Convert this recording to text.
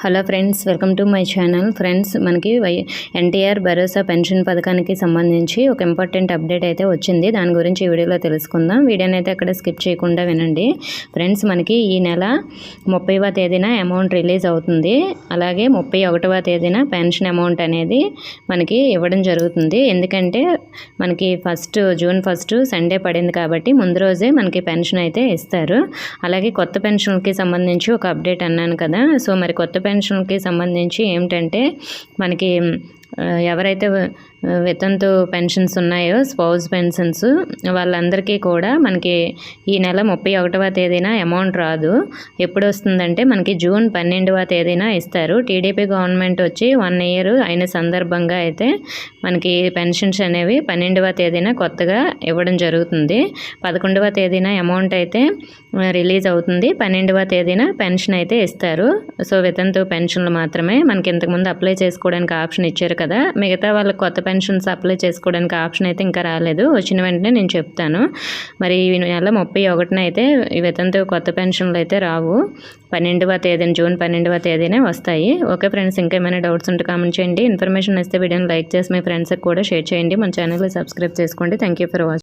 Hello friends welcome to my channel. Friends మనకి వై NTR Bharosa pension పథకానికి సంబంధించి ఒక ఇంపార్టెంట్ అప్డేట్ అయితే వచ్చింది. దాని గురించి ఈ వీడియోలో తెలుసుకుందాం. వీడియోని అయితే అక్కడ స్కిప్ చేయకుండా వినండి. ఫ్రెండ్స్ మనకి ఈ నెల ముప్పైవ తేదీన అమౌంట్ రిలీజ్ అవుతుంది. అలాగే ముప్పై ఒకటవ తేదీన పెన్షన్ అమౌంట్ అనేది మనకి ఇవ్వడం జరుగుతుంది. ఎందుకంటే మనకి ఫస్ట్ జూన్ ఫస్ట్ సండే పడింది కాబట్టి ముందు రోజే మనకి పెన్షన్ అయితే ఇస్తారు. అలాగే కొత్త పెన్షన్కి సంబంధించి ఒక అప్డేట్ అన్నాను కదా. సో మరి కొత్త పెన్షన్కి సంబంధించి ఏమిటంటే మనకి ఎవరైతే వితంతు పెన్షన్స్ ఉన్నాయో స్పౌజ్ పెన్షన్స్ వాళ్ళందరికీ కూడా మనకి ఈ నెల ముప్పై ఒకటవ తేదీన అమౌంట్ రాదు. ఎప్పుడు వస్తుందంటే మనకి జూన్ పన్నెండవ తేదీన ఇస్తారు. టీడీపీ గవర్నమెంట్ వచ్చి వన్ ఇయర్ అయిన సందర్భంగా అయితే మనకి పెన్షన్స్ అనేవి పన్నెండవ తేదీన కొత్తగా ఇవ్వడం జరుగుతుంది. పదకొండవ తేదీన అమౌంట్ అయితే రిలీజ్ అవుతుంది. పన్నెండవ తేదీన పెన్షన్ అయితే ఇస్తారు. సో వితంతు పెన్షన్లు మాత్రమే మనకి ఇంతకుముందు అప్లై చేసుకోవడానికి ఆప్షన్ ఇచ్చారు కదా. మిగతా వాళ్ళకి కొత్త పెన్షన్స్ అప్లై చేసుకోవడానికి ఆప్షన్ అయితే ఇంకా రాలేదు. వచ్చిన వెంటనే నేను చెప్తాను. మరి ఈ నెల ముప్పై ఒకటిన అయితే వితంతు కొత్త పెన్షన్లు అయితే రావు. పన్నెండవ తేదీన జూన్ పన్నెండవ తేదీనే వస్తాయి. ఓకే ఫ్రెండ్స్ ఇంకా ఏమైనా డౌట్స్ ఉంటే కామెంట్ చేయండి. ఇన్ఫర్మేషన్ ఇస్తే వీడియోని లైక్ చేసి మీ ఫ్రెండ్స్కి కూడా షేర్ చేయండి. మన ఛానల్ని సబ్స్క్రైబ్ చేసుకోండి. Thank for watching